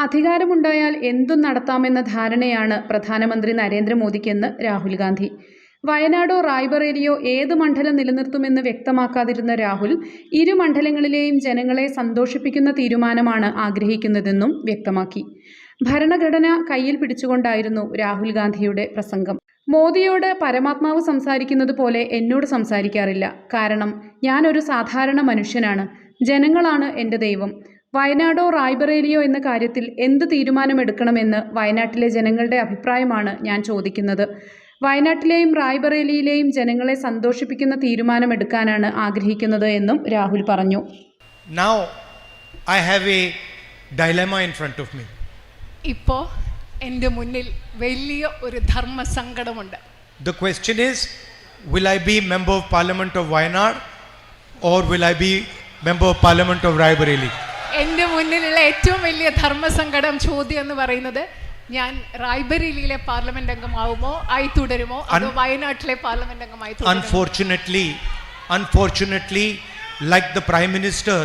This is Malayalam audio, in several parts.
അധികാരമുണ്ടായാൽ എന്തും നടത്താമെന്ന ധാരണയാണ് പ്രധാനമന്ത്രി നരേന്ദ്രമോദിക്കെന്ന് രാഹുൽ ഗാന്ധി. വയനാടോ റായ്ബറേലിയോ ഏത് മണ്ഡലം നിലനിർത്തുമെന്ന് വ്യക്തമാക്കാതിരുന്ന രാഹുൽ ഇരു മണ്ഡലങ്ങളിലെയും ജനങ്ങളെ സന്തോഷിപ്പിക്കുന്ന തീരുമാനമാണ് ആഗ്രഹിക്കുന്നതെന്നും വ്യക്തമാക്കി. ഭരണഘടന കയ്യിൽ പിടിച്ചുകൊണ്ടായിരുന്നു രാഹുൽ ഗാന്ധിയുടെ പ്രസംഗം. മോദിയോട് പരമാത്മാവ് സംസാരിക്കുന്നത് പോലെ എന്നോട് സംസാരിക്കാറില്ല. കാരണം ഞാനൊരു സാധാരണ മനുഷ്യനാണ്. ജനങ്ങളാണ് എന്റെ ദൈവം. വയനാടോ റായ്ബറേലിയോ എന്ന കാര്യത്തിൽ എന്ത് തീരുമാനമെടുക്കണമെന്ന് വയനാട്ടിലെ ജനങ്ങളുടെ അഭിപ്രായമാണ് ഞാൻ ചോദിക്കുന്നത്. വയനാട്ടിലെയും റായ്ബറേലിയിലെയും ജനങ്ങളെ സന്തോഷിപ്പിക്കുന്ന തീരുമാനമെടുക്കാനാണ് ആഗ്രഹിക്കുന്നത് എന്നും രാഹുൽ പറഞ്ഞു. Now I have a dilemma in front of me ഇപ്പോൾ എന്റെ മുന്നിൽ വലിയ ഒരു ധർമ്മ സങ്കടമുണ്ട് question is Will I be Member of Parliament of or will I be Member of Parliament of Raebareli? എന്റെ മുന്നിലുള്ള ഏറ്റവും വലിയ ധർമ്മസങ്കടം ചോദ്യം എന്ന് പറയുന്നത് ഞാൻ റായ്ബറേലിയിലെ പാർലമെന്റ് അംഗമാവുമോ ആയി തുടരുമോ അതോ Un- വയനാട്ടിലെ പാർലമെന്റ് അംഗമായി തുടരുമോ Unfortunately, unfortunately, like the Prime Minister,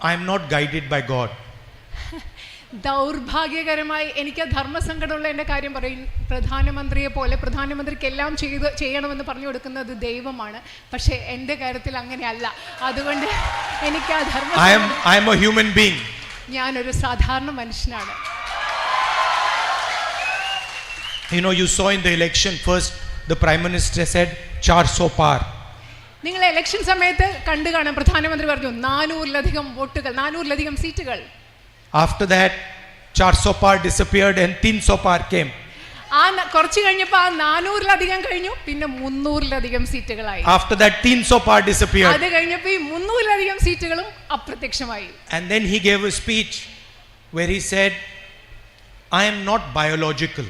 I am not guided by God. ദൗർഭാഗ്യകരമായി എനിക്ക് ധർമ്മസങ്കടമുള്ള എന്റെ കാര്യം പറയും. പ്രധാനമന്ത്രിയെ പോലെ പ്രധാനമന്ത്രിക്ക് എല്ലാം ചെയ്ത് ചെയ്യണമെന്ന് പറഞ്ഞു കൊടുക്കുന്നത് ദൈവമാണ്. പക്ഷേ എന്റെ കാര്യത്തിൽ അങ്ങനെയല്ല. അതുകൊണ്ട് എനിക്ക് ആ ധർമ്മ. ഞാനൊരു സാധാരണ മനുഷ്യനാണ്. You know, you saw in the election first, the Prime Minister said, Char so par. നിങ്ങൾ ഇലക്ഷൻ സമയത്ത് കണ്ടു കാണാം. പ്രധാനമന്ത്രി പറഞ്ഞു നാനൂറിലധികം വോട്ടുകൾ നാനൂറിലധികം സീറ്റുകൾ. After that, Char so par disappeared and Tin so par came. ആ ന- കുറച്ച് കഴിഞ്ഞപ്പോൾ ആ നാനൂറിലധികം കഴിഞ്ഞു പിന്നെ മുന്നൂറിലധികം സീറ്റുകളായി After that, Tin so par disappeared. അത് കഴിഞ്ഞപ്പോൾ ഈ മുന്നൂറിലധികം സീറ്റുകളും അപ്രത്യക്ഷമായി And then he gave a speech where he said, I am not biological.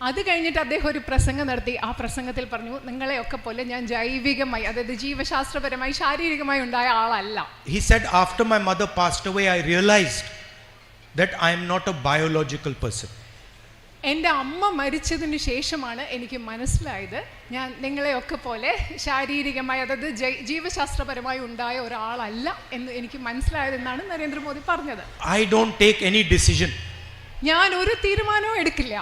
അത് കഴിഞ്ഞിട്ട് അദ്ദേഹം ഒരു പ്രസംഗം നടത്തി ആ പ്രസംഗത്തിൽ പറഞ്ഞു നിങ്ങളെയൊക്കെ പോലെ ഞാൻ ജൈവികമായി അതായത് ജീവശാസ്ത്രപരമായി ശാരീരികമായി ഉണ്ടായ ആളല്ല He said, After my mother passed away, I realized that I am not a biological person. എന്റെ അമ്മ മരിച്ചതിന് ശേഷമാണ് എനിക്ക് മനസ്സിലായത് ഞാൻ നിങ്ങളെയൊക്കെ പോലെ ശാരീരികമായി അതായത് ജൈ- ജീവശാസ്ത്രപരമായി ഉണ്ടായ ഒരാളല്ല എന്ന് എനിക്ക് മനസ്സിലായതെന്നാണ് നരേന്ദ്രമോദി പറഞ്ഞത് I don't take any decision. ഞാൻ ഒരു തീരുമാനവും എടുക്കില്ല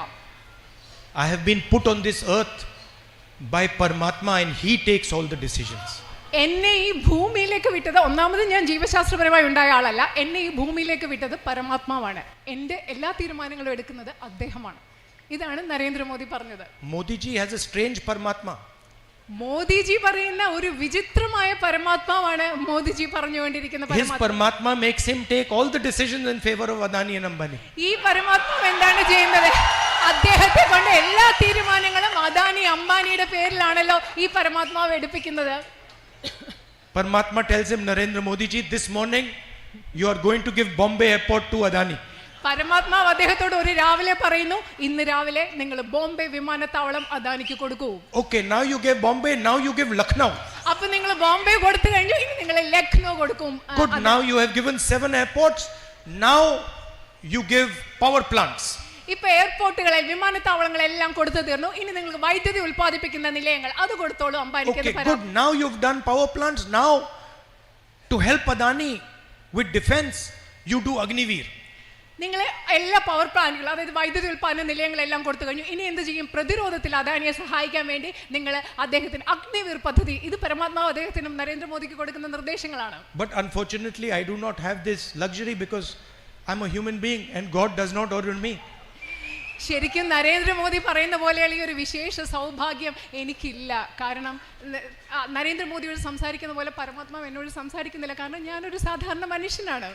I have been put on this earth by Paramatma and he takes all the decisions. എന്നെ ഈ ഭൂമിയിലേക്ക് വിട്ടത് ഒന്നാമത് ഞാൻ ജീവശാസ്ത്രപരമായി ഉണ്ടായ ആളല്ല. എന്നെ ഈ ഭൂമിയിലേക്ക് വിട്ടത് പരമാത്മാവാണ്. എന്റെ എല്ലാ തീരുമാനങ്ങളും എടുക്കുന്നത് അദ്ദേഹമാണ്. ഇതാണ് നരേന്ദ്രമോദി പറഞ്ഞത്. മോദിജി ഹാസ് എ സ്ട്രേഞ്ച് പരമാത്മാ. മോദിജി പറയുന്ന ഒരു വിചിത്രമായ പരമാത്മാവാണ് മോദിജി പറഞ്ഞുകൊണ്ടിരിക്കുന്ന പരമാത്മ. makes him take all the decisions in favor of Adani and Ambani. ഈ പരമാത്മാവ് എന്താണ് ചെയ്യുന്നത്? അദ്ദേഹത്തെ കൊണ്ട് എല്ലാ തീരുമാനങ്ങളും അദാനി അംബാനിയുടെ പേരിലാണല്ലോ ഈ പരമാത്മാവ് എടുപ്പിക്കുന്നത്. Paramatma tells him, Narendra Modi ji, this morning you are going to give Bombay airport to Adani. പരമാത്മാവ് അദ്ദേഹത്തോട് ഒരു രാവിലെ പറയുന്നു ഇന്ന് രാവിലെ നിങ്ങൾ ബോംബെ വിമാനത്താവളം അദാനിക്ക് കൊടുക്കൂ Okay, now you gave Bombay, now you give Lucknow. അപ്പൊ നിങ്ങൾ ബോംബെ കൊടുത്തു കഴിഞ്ഞു ഇനി നിങ്ങൾ ലക്നോ കൊടുക്കും ആ, Good, അത് now you have given seven airports. Now you give power plants. ഇപ്പൊ എയർപോർട്ടുകളിൽ വിമാനത്താവളങ്ങളെല്ലാം കൊടുത്തു തീർന്നു ഇനി നിങ്ങൾക്ക് വൈദ്യുതി ഉൽപ്പാദിപ്പിക്കുന്ന നിലയങ്ങൾ അത് കൊടുത്തോളൂ അംബാനിക്ക്. Now you've done power plants. Now to help Adani with defense, you do Agniveer. നിങ്ങൾ എല്ലാ പവർ പ്ലാന്റുകളും അതായത് വൈദ്യുതി ഉൽപ്പാദന നിലയങ്ങളെല്ലാം കൊടുത്തു കഴിഞ്ഞു ഇനി എന്ത് ചെയ്യും പ്രതിരോധത്തിൽ അദാനിയെ സഹായിക്കാൻ വേണ്ടി നിങ്ങൾ അദ്ദേഹത്തിന് അഗ്നിവീർ പദ്ധതി ഇത് പരമാത്മാവ് അദ്ദേഹത്തിനും നരേന്ദ്രമോദിക്ക് കൊടുക്കുന്ന നിർദ്ദേശങ്ങളാണ് but unfortunately I do not have this luxury because I'm a human being and god does not order me. ശരിക്കും നരേന്ദ്രമോദി പറയുന്ന പോലെയുള്ള ഈ ഒരു വിശേഷ സൗഭാഗ്യം എനിക്കില്ല കാരണം നരേന്ദ്രമോദിയോട് സംസാരിക്കുന്ന പോലെ പരമാത്മാവ് എന്നോട് സംസാരിക്കുന്നില്ല കാരണം ഞാനൊരു സാധാരണ മനുഷ്യനാണ്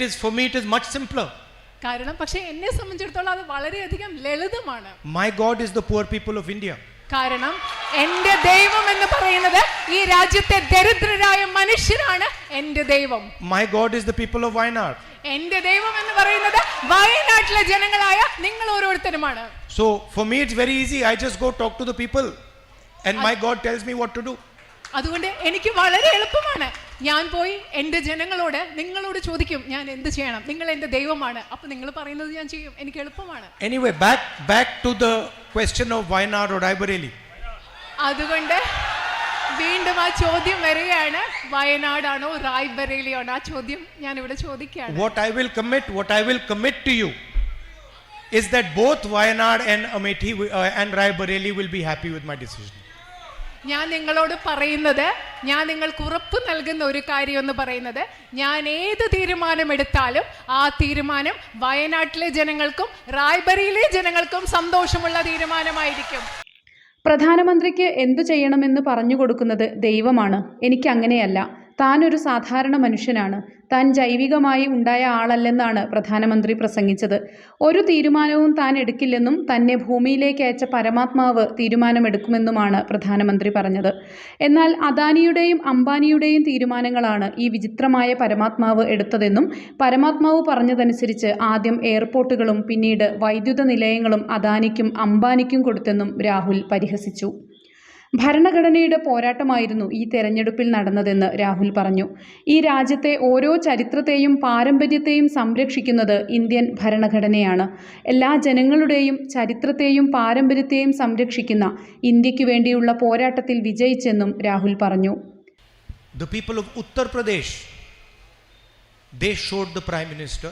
is for me, it is much simpler. കാരണം പക്ഷേ എന്നെ സംബന്ധിച്ചിടത്തോളം അത് വളരെയധികം ലളിതമാണ് my god is the poor people of India. കാരണം എന്റെ ദൈവം എന്ന് പറയുന്നത് ഈ രാജ്യത്തെ ദരിദ്രരായ മനുഷ്യരാണ് എന്റെ ദൈവം My God is the people of Wayanad. എന്റെ ദൈവം എന്ന് പറയുന്നത് വയനാട്ടിലെ ജനങ്ങളായ നിങ്ങൾ ഓരോരുത്തരുമാണ് So for me, it's very easy. I just go talk to the people, and my God tells me what to do. അതുകൊണ്ട് എനിക്ക് വളരെ എളുപ്പമാണ് ഞാൻ പോയി എൻ്റെ ജനങ്ങളോട് നിങ്ങളോട് ചോദിക്കും ഞാൻ എന്ത് ചെയ്യണം നിങ്ങൾ എൻ്റെ ദൈവമാണ് അപ്പൊ നിങ്ങൾ പറയുന്നത് ഞാൻ ചെയ്യും എനിക്ക് എളുപ്പമാണ് Anyway, back back to the question of Wayanad or Raebareli. അതുകൊണ്ട് വീണ്ടും ആ ചോദ്യം വരികയാണ് വയനാടാണോ റായ്ബറേലിയാണോ ആ ചോദ്യം ഞാൻ ഇവിടെ ചോദിക്കുകയാണ് What I will commit, what I will commit to you is that both Wayanad and Amethi wi- uh, and Raebareli will be happy with my decision. ഞാൻ നിങ്ങളോട് പറയുന്നത് ഞാൻ നിങ്ങൾക്ക് ഉറപ്പ് നൽകുന്ന ഒരു കാര്യം എന്ന് പറയുന്നത് ഞാൻ ഏത് തീരുമാനം എടുത്താലും ആ തീരുമാനം വയനാട്ടിലെ ജനങ്ങൾക്കും റായ്ബറിയിലെ ജനങ്ങൾക്കും സന്തോഷമുള്ള തീരുമാനമായിരിക്കും. പ്രധാനമന്ത്രിക്ക് എന്തു ചെയ്യണമെന്ന് പറഞ്ഞു കൊടുക്കുന്നത് ദൈവമാണ്. എനിക്ക് ഒരു സാധാരണ മനുഷ്യനാണ്. താൻ ജൈവികമായി ഉണ്ടായ ആളല്ലെന്നാണ് പ്രധാനമന്ത്രി പ്രസംഗിച്ചത്. ഒരു തീരുമാനവും താൻ എടുക്കില്ലെന്നും തന്നെ ഭൂമിയിലേക്ക് അയച്ച പരമാത്മാവ് തീരുമാനമെടുക്കുമെന്നുമാണ് പ്രധാനമന്ത്രി പറഞ്ഞത്. എന്നാൽ അദാനിയുടെയും അംബാനിയുടെയും തീരുമാനങ്ങളാണ് ഈ വിചിത്രമായ പരമാത്മാവ് എടുത്തതെന്നും പരമാത്മാവ് പറഞ്ഞതനുസരിച്ച് ആദ്യം എയർപോർട്ടുകളും പിന്നീട് വൈദ്യുത നിലയങ്ങളും അദാനിക്കും അംബാനിക്കും കൊടുത്തെന്നും രാഹുൽ പരിഹസിച്ചു. ഭരണഘടനയുടെ പോരാട്ടമായിരുന്നു ഈ തെരഞ്ഞെടുപ്പിൽ നടന്നതെന്ന് രാഹുൽ പറഞ്ഞു. ഈ രാജ്യത്തെ ഓരോ ചരിത്രത്തെയും പാരമ്പര്യത്തെയും സംരക്ഷിക്കുന്നത് ഇന്ത്യൻ ഭരണഘടനയാണ്. എല്ലാ ജനങ്ങളുടെയും ചരിത്രത്തെയും പാരമ്പര്യത്തെയും സംരക്ഷിക്കുന്ന ഇന്ത്യയ്ക്ക് വേണ്ടിയുള്ള പോരാട്ടത്തിൽ വിജയിച്ചെന്നും രാഹുൽ പറഞ്ഞു. The people of Uttar Pradesh, they showed the Prime Minister,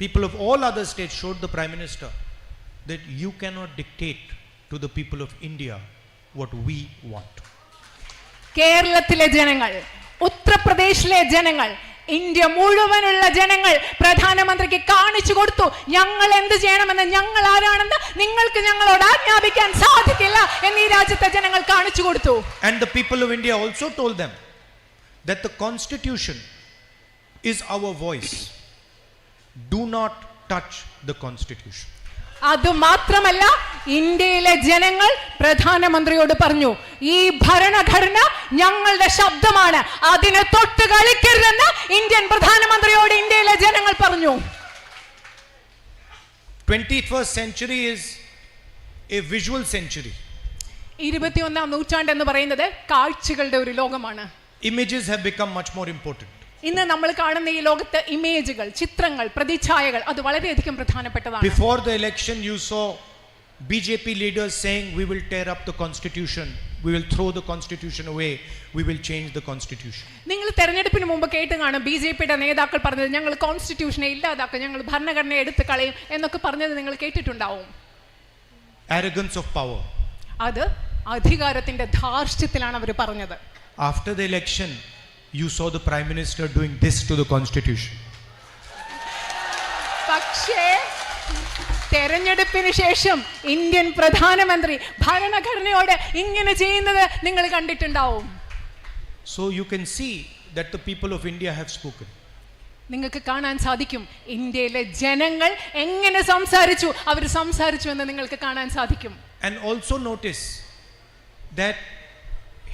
people of all other states showed the Prime Minister that you cannot dictate to the people of India what we want. കേരളത്തിലെ ജനങ്ങൾ ഉത്തർപ്രദേശിലെ ജനങ്ങൾ ഇന്ത്യ മുഴുവനുള്ള ജനങ്ങൾ പ്രധാനമന്ത്രിക്ക് കാണിച്ചു കൊടുത്തു ഞങ്ങൾ എന്ത് ചെയ്യണമെന്ന് ഞങ്ങൾ ആരാണെന്ന് നിങ്ങൾക്ക് ഞങ്ങളോട് ആജ്ഞാപിക്കാൻ സാധിക്കില്ല എന്ന് ഈ രാജ്യത്തെ ജനങ്ങൾ കാണിച്ചു കൊടുത്തു And the people of India also told them that the constitution is our voice. Do not touch the constitution. അത് മാത്രമല്ല ഇന്ത്യയിലെ ജനങ്ങൾ പ്രധാനമന്ത്രിയോട് പറഞ്ഞു ഈ ഭരണഘടന ഞങ്ങളുടെ ശബ്ദമാണ് അതിനെ തൊട്ട് കളിക്കരുതെന്ന് ഇന്ത്യൻ പ്രധാനമന്ത്രിയോട് ഇന്ത്യയിലെ ജനങ്ങൾ പറഞ്ഞു 21st century is a visual century. ഇരുപത്തിയൊന്നാം നൂറ്റാണ്ട് എന്ന് പറയുന്നത് കാഴ്ചകളുടെ ഒരു ലോകമാണ് images have become much more important. ഇന്ന് നമ്മൾ കാണുന്ന ഈ ലോകത്ത് ഇമേജുകൾ ചിത്രങ്ങൾ പ്രതിച്ഛായകൾ അത് വളരെയധികം പ്രധാനപ്പെട്ടതാണ്. Before the election you saw B J P leaders saying, we will tear up the constitution we will throw the constitution away, we will change the constitution നിങ്ങൾ തെരഞ്ഞെടുപ്പിന് മുമ്പ് കേട്ട് കാണും ബി ജെ പിയുടെ നേതാക്കൾ പറഞ്ഞത് ഞങ്ങൾ കോൺസ്റ്റിറ്റ്യൂഷനെ ഇല്ലാതാക്കും ഞങ്ങൾ ഭരണഘടനയെ എടുത്ത് കളയും എന്നൊക്കെ പറഞ്ഞത് നിങ്ങൾ കേട്ടിട്ടുണ്ടാവും. Arrogance of power. അത് അധികാരത്തിന്റെ ധാർഷ്ട്യത്തിലാണ് അവർ പറഞ്ഞത്. After the election, you saw the Prime Minister doing this to the constitution. പക്ഷേ തെരഞ്ഞെടുപ്പിന് ശേഷം ഇന്ത്യൻ പ്രധാനമന്ത്രി ഭരണഘടനയോട് ഇങ്ങനെ ചെയ്യുന്നത് നിങ്ങൾ കണ്ടിട്ടുണ്ടാവും So you can see that the people of India have spoken. നിങ്ങൾക്ക് കാണാൻ സാധിക്കും ഇന്ത്യയിലെ ജനങ്ങൾ എങ്ങനെ സംസാരിച്ചു അവർ സംസാരിച്ചു എന്ന് നിങ്ങൾക്ക് കാണാൻ സാധിക്കും And also notice that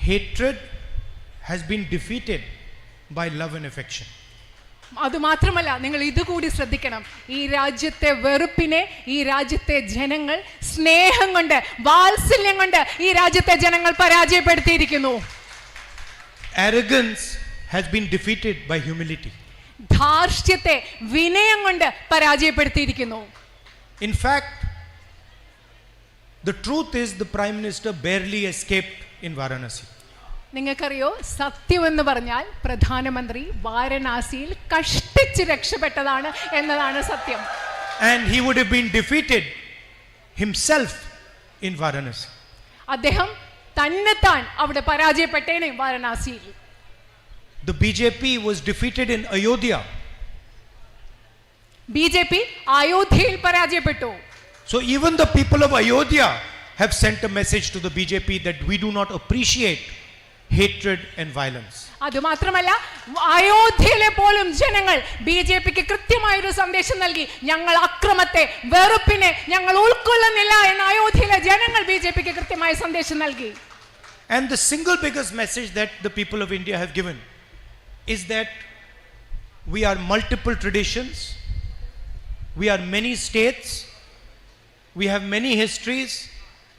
hatred has been defeated by love and affection. അതുമാത്രമല്ല നിങ്ങൾ ഇതുകൂടി ശ്രദ്ധിക്കണം ഈ രാജ്യത്തെ വെറുപ്പിനെ ഈ രാജ്യത്തെ ജനങ്ങൾ സ്നേഹം കൊണ്ട് വാത്സല്യം കൊണ്ട് ഈ രാജ്യത്തെ ജനങ്ങൾ പരാജയപ്പെടുത്തിയിരിക്കുന്നു Arrogance has been defeated by humility. ധാർഷ്ട്യത്തെ വിനയം കൊണ്ട് പരാജയപ്പെടുത്തിയിരിക്കുന്നു In fact, the truth is the Prime Minister barely escaped in Varanasi. നിങ്ങൾക്കറിയോ സത്യം എന്ന് പറഞ്ഞാൽ പ്രധാനമന്ത്രി വാരണാസിയിൽ കഷ്ടിച്ച് രക്ഷപ്പെട്ടതാണ് എന്നതാണ് സത്യം And he would have been defeated himself in Varanasi. അദ്ദേഹം തന്നെത്താൻ അവിടെ പരാജയപ്പെട്ടേനെ വാരണാസിയിൽ The BJP was defeated in Ayodhya. BJP J P അയോധ്യയിൽ പരാജയപ്പെട്ടു So even the people of Ayodhya have sent a message to the BJP that we do not appreciate hatred and violence. അതുമാത്രമല്ല അയോധ്യയിലെ പോലും ജനങ്ങൾ ബി ജെ പിക്ക് കൃത്യമായൊരു സന്ദേശം നൽകി ഞങ്ങൾ അക്രമത്തെ വെറുപ്പിനെ ഞങ്ങൾ ഉൾക്കൊള്ളുന്നില്ല എന്ന് അയോധ്യയിലെ ജനങ്ങൾ ബി ജെ പിക്ക് കൃത്യമായ സന്ദേശം നൽകി And the single biggest message that the people of India have given is that we are multiple traditions, we are many states, we have many histories,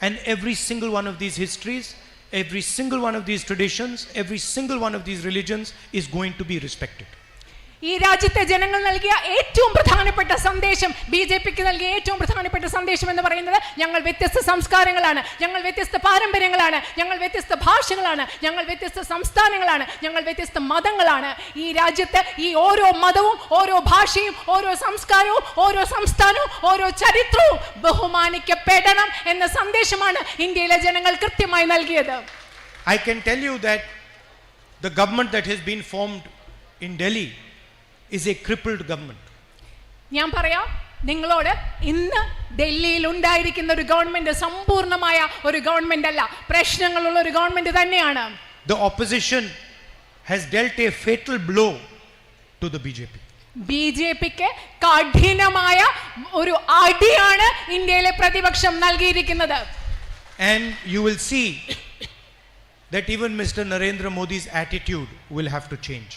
and every single one of these histories, every single one of these traditions, every single one of these religions is going to be respected. ഈ രാജ്യത്തെ ജനങ്ങൾ നൽകിയ ഏറ്റവും പ്രധാനപ്പെട്ട സന്ദേശം ബി ജെ പിക്ക് നൽകിയ ഏറ്റവും പ്രധാനപ്പെട്ട സന്ദേശം എന്ന് പറയുന്നത് ഞങ്ങൾ വ്യത്യസ്ത സംസ്കാരങ്ങളാണ്. ഞങ്ങൾ വ്യത്യസ്ത പാരമ്പര്യങ്ങളാണ്. ഞങ്ങൾ വ്യത്യസ്ത ഭാഷകളാണ്. ഞങ്ങൾ വ്യത്യസ്ത സംസ്ഥാനങ്ങളാണ്. ഞങ്ങൾ വ്യത്യസ്ത മതങ്ങളാണ്. ഈ രാജ്യത്ത് ഈ ഓരോ മതവും ഓരോ ഭാഷയും ഓരോ സംസ്കാരവും ഓരോ സംസ്ഥാനവും ഓരോ ചരിത്രവും ബഹുമാനിക്കപ്പെടണം എന്ന സന്ദേശമാണ് ഇന്ത്യയിലെ ജനങ്ങൾ കൃത്യമായി നൽകിയത്. I can tell you that the government that has been formed in Delhi is a crippled government. ഞാൻ പറയാം നിങ്ങളോട് ഇന്ന് ഡൽഹിയിൽ ഉണ്ടായിരിക്കുന്ന ഒരു ഗവൺമെന്റ് സമ്പൂർണ്ണമായ ഒരു ഗവൺമെന്റ് അല്ല പ്രശ്നങ്ങളുള്ള ഒരു ഗവൺമെന്റ് തന്നെയാണ് The opposition has dealt a fatal blow to the BJP. B J പിക്ക് കഠിനമായ ഒരു അടിയാണ് ഇന്ത്യയിലെ പ്രതിപക്ഷം നൽകിയിരിക്കുന്നത് And you will see that even Mr. Narendra Modi's attitude will have to change.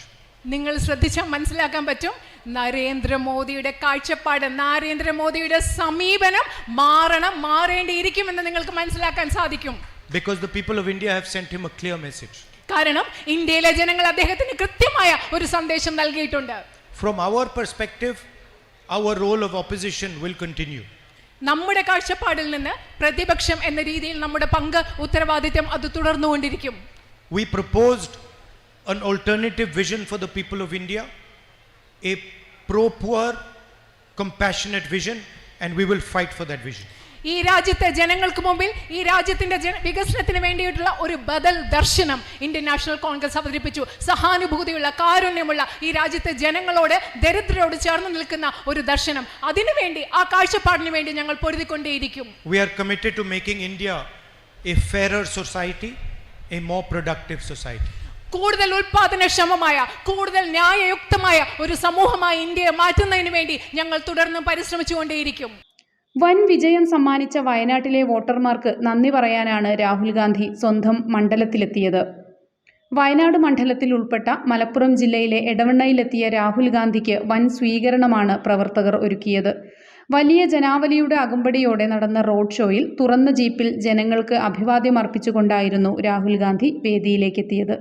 നിങ്ങൾ ശ്രദ്ധിച്ചാൽ മനസ്സിലാക്കാൻ പറ്റും. നരേന്ദ്രമോദിയുടെ കാഴ്ചപ്പാട് നരേന്ദ്രമോദിയുടെ സമീപനം മാറണം മാറേണ്ടിയിരിക്കുമെന്ന് നിങ്ങൾക്ക് മനസ്സിലാക്കാൻ സാധിക്കും. Because the people of India have sent him a clear message കാരണം ഇന്ത്യയിലെ ജനങ്ങൾ അദ്ദേഹത്തിന് കൃത്യമായ ഒരു സന്ദേശം നൽകിയിട്ടുണ്ട്. From our perspective our role of opposition will continue നമ്മുടെ കാഴ്ചപ്പാടിൽ നിന്ന് പ്രതിപക്ഷം എന്ന രീതിയിൽ നമ്മുടെ പങ്ക് ഉത്തരവാദിത്യം അത് തുടർന്നുകൊണ്ടിരിക്കും. We proposed an alternative vision for the people of India, a pro poor, compassionate vision, and we will fight for that vision. ഈ രാജ്യത്തെ ജനങ്ങൾക്ക് മുമ്പിൽ ഈ രാജ്യത്തിന്റെ ജന- വികസനത്തിന് വേണ്ടിയിട്ടുള്ള ഒരു ബദൽ ദർശനം ഇന്ത്യൻ നാഷണൽ കോൺഗ്രസ് അവതരിപ്പിച്ചു സഹാനുഭൂതിയുള്ള കാരുണ്യമുള്ള ഈ രാജ്യത്തെ ജനങ്ങളോട് ദരിദ്രരോട് ചേർന്ന് നിൽക്കുന്ന ഒരു ദർശനം അതിനുവേണ്ടി ആ കാഴ്ചപ്പാടിന് വേണ്ടി ഞങ്ങൾ പൊരുതിക്കൊണ്ടേയിരിക്കും We are committed to making India a fairer society, a more productive society. കൂടുതൽ ഉൽപാദനക്ഷമമായ കൂടുതൽ ന്യായയുക്തമായ ഒരു സമൂഹമായി ഇന്ത്യയെ മാറ്റുന്നതിന് വേണ്ടി ഞങ്ങൾ തുടർന്നും പരിശ്രമിച്ചുകൊണ്ടേയിരിക്കും. വൻ വിജയം സമ്മാനിച്ച വയനാട്ടിലെ വോട്ടർമാർക്ക് നന്ദി പറയാനാണ് രാഹുൽ ഗാന്ധി സ്വന്തം മണ്ഡലത്തിലെത്തിയത്. വയനാട് മണ്ഡലത്തിൽ ഉൾപ്പെട്ട മലപ്പുറം ജില്ലയിലെ എടവണ്ണയിലെത്തിയ രാഹുൽ ഗാന്ധിക്ക് വൻ സ്വീകരണമാണ് പ്രവർത്തകർ ഒരുക്കിയത്. വലിയ ജനാവലിയുടെ അകമ്പടിയോടെ നടന്ന റോഡ് ഷോയിൽ തുറന്ന ജീപ്പിൽ ജനങ്ങൾക്ക് അഭിവാദ്യം അർപ്പിച്ചുകൊണ്ടായിരുന്നു രാഹുൽ ഗാന്ധി വേദിയിലേക്കെത്തിയത്.